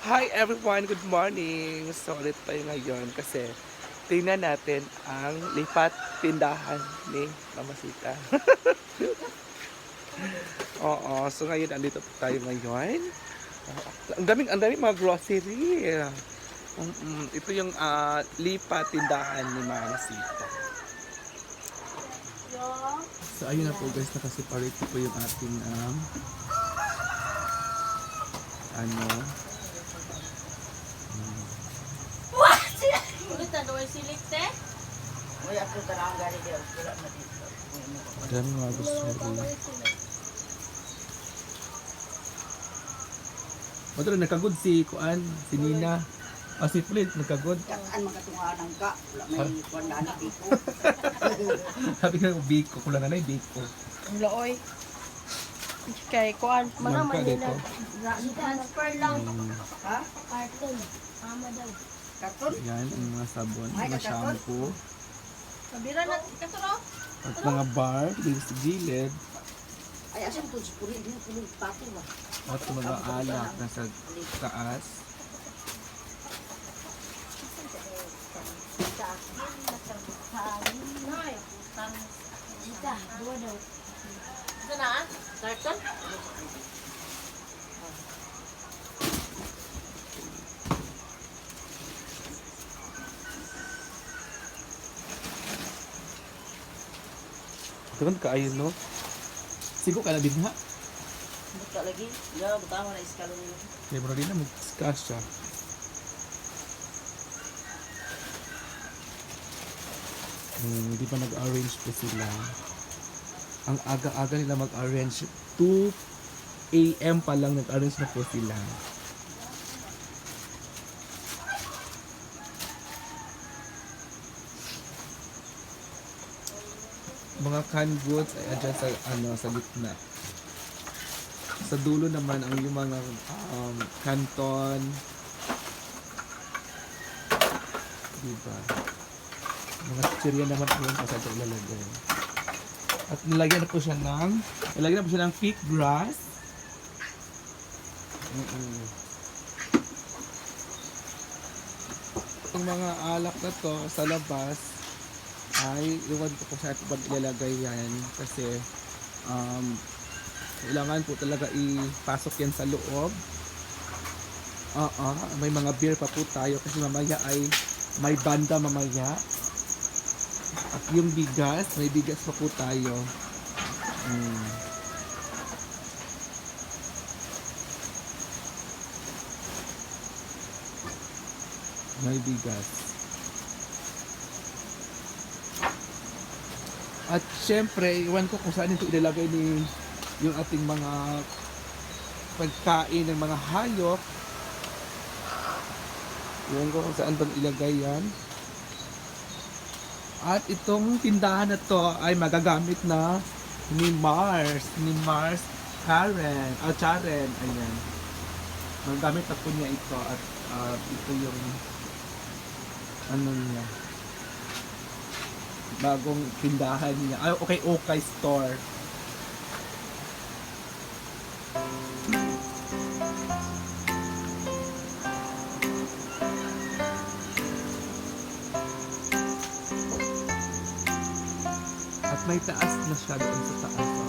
Hi everyone, good morning. So ulit tayo ngayon kasi tingnan natin ang lipat tindahan ni Mamasita. Oo, so ngayon andito tayo ngayon. Oo, ang daming ang daming mga grocery. Mm-mm, ito yung ah, lipat tindahan ni Mamasita. So ayun na po guys, nakaseparate po yung ating um, ano, Ulit na doon silik te? Uy, ako tarang gari di wala na dito. Dami mga grocery. Matro nagkagod si Kuan, si Nina. Ah, si Flint nagkagod. Kataan magatunganan ka. Wala may wala na dito. Sabi nga ko biko, kulang na biko. Ang looy. Kay kuan, Ma'am ka manaman dito. nila. Transfer lang. Mm, Ha? Carton. Mama daw. Katon? yan, ang mga sabon, Ay, mga shampoo, Sabira na katuro. at mga bar, dito sa gilid, Ay, asan to? Puri, di na puri pati ba? at mga alak na sa taas. Dita, duwa daw. Ito na? Carton? Ito kan kaayo, no? Sigo ka na din ha? Buta lagi. Ya, buta mo na iskalo niyo. Mo rin na mag-discuss siya. Hmm, hindi pa nag-arrange po sila. Ang aga-aga nila mag-arrange. 2 a.m. pa lang nag-arrange na po sila. Mga canned goods ay andyan sa, ano, sa gitna. Sa dulo naman ang yung mga um, canton. Diba? Mga chichirya naman po yung pasado ilalagay. At nilagyan na po siya ng nilagyan na po siya ng thick grass. Mm-mm. Yung mga alak na to sa labas ay iwan ko po sa atin pag ilalagay yan kasi um, kailangan po talaga ipasok yan sa loob. Oo, may mga beer pa po tayo kasi mamaya ay may banda mamaya. At yung bigas, may bigas pa po tayo. Mm. May bigas. At syempre, iwan ko kung saan ito ilalagay ni yung ating mga pagkain ng mga hayop. Iwan ko kung saan bang ilagay yan. At itong tindahan na to ay magagamit na ni Mars. Ni Mars Karen. Ah, Charen. Ayan. Magagamit na po niya ito. At ah, ito yung ano niya. Bagong tindahan niya. Ay, okay, okay store. At may taas na siya doon sa taas.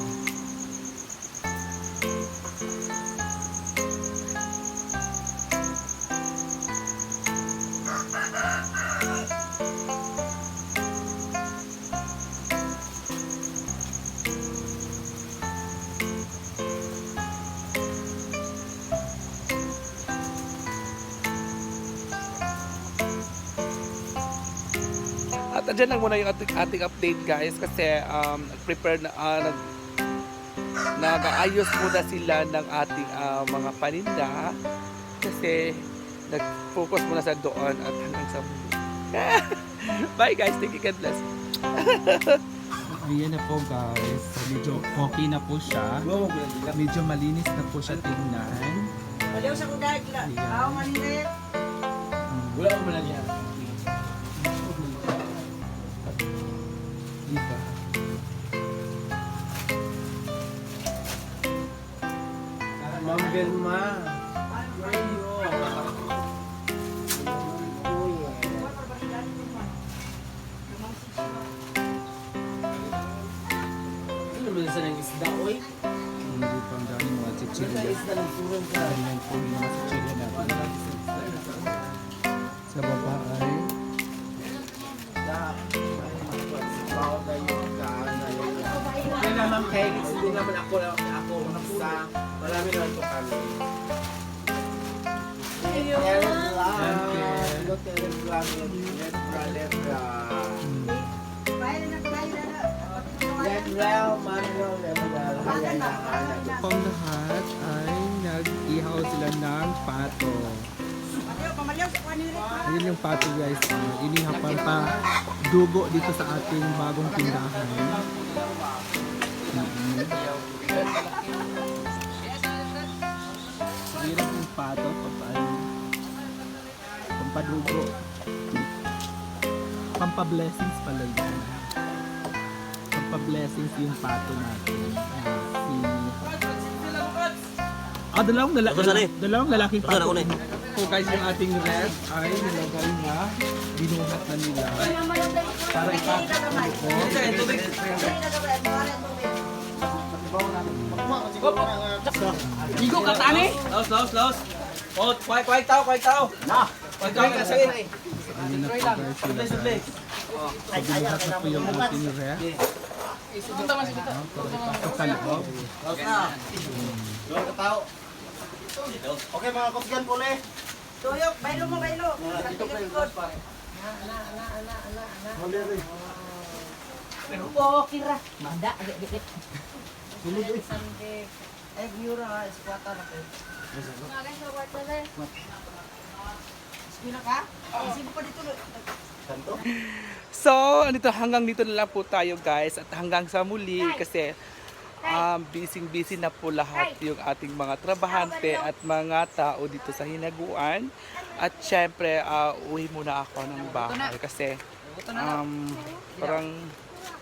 At lang muna yung ating, ating update guys kasi um, prepare na ah, nag nag-aayos muna sila ng ating ah, mga paninda kasi nag-focus muna sa doon at hanggang sa muli. Bye guys, thank you, God bless. Ayan na po guys, so, medyo okay na po siya. Medyo malinis na po siya tingnan. Baliw sa kudag la. Ayan. Aw manire. Wala ko man iba. Ah, Ma'am Belma, where are you? Oh, naman sa nang isda, oy? Hindi pang dami mga Ano ng surang ka? Dahil lang. Sa baba ay Lahat. Ma'am, kaya hindi naman ako ako sa marami naman po kami. Lang. At it, lang. Lebra, lebra. Lebra, Manuel, lebra. Kaya na, kaya Pang lahat ay nag-ihaw sila ng pato. Ayun yung pato guys. Uh, inihapan pa dugo dito sa ating bagong tindahan. Hirap yung pato papaano. Pampadugo. Pampablessings pala yun. Pampablessings yung pato natin. Ayan, Si Ah, dalawang lalaki. Dalawang lalaking ako na. So guys, yung ating red ay nilagay na binuhat na nila para ipasok sa loob. Igo ka tani. Laos, laos, laos. Oh, kway kway tao, kway tao. Na. Kway kway ka sige. Ayun na po guys sila Sudlay, sudlay. So binuhat na po yung ating red. Ayan, para ipasok sa loob. Doon ka tao. Okay mga kusgan po le. Tuyok, baylo mo, baylo. Dito pa yung pa. Oh, kira. Manda, agak Eh, yura, eskwata na kayo. Skwila ka? Isip ko pa dito. So, andito hanggang dito na lang po tayo guys at hanggang sa muli kasi um, busy-busy na po lahat yung ating mga trabahante at mga tao dito sa Hinaguan. At syempre, uh, uwi muna ako ng bahay kasi um, parang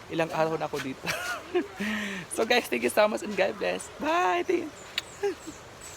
ilang araw na ako dito. so guys, thank you so much and God bless. Bye! Thank you.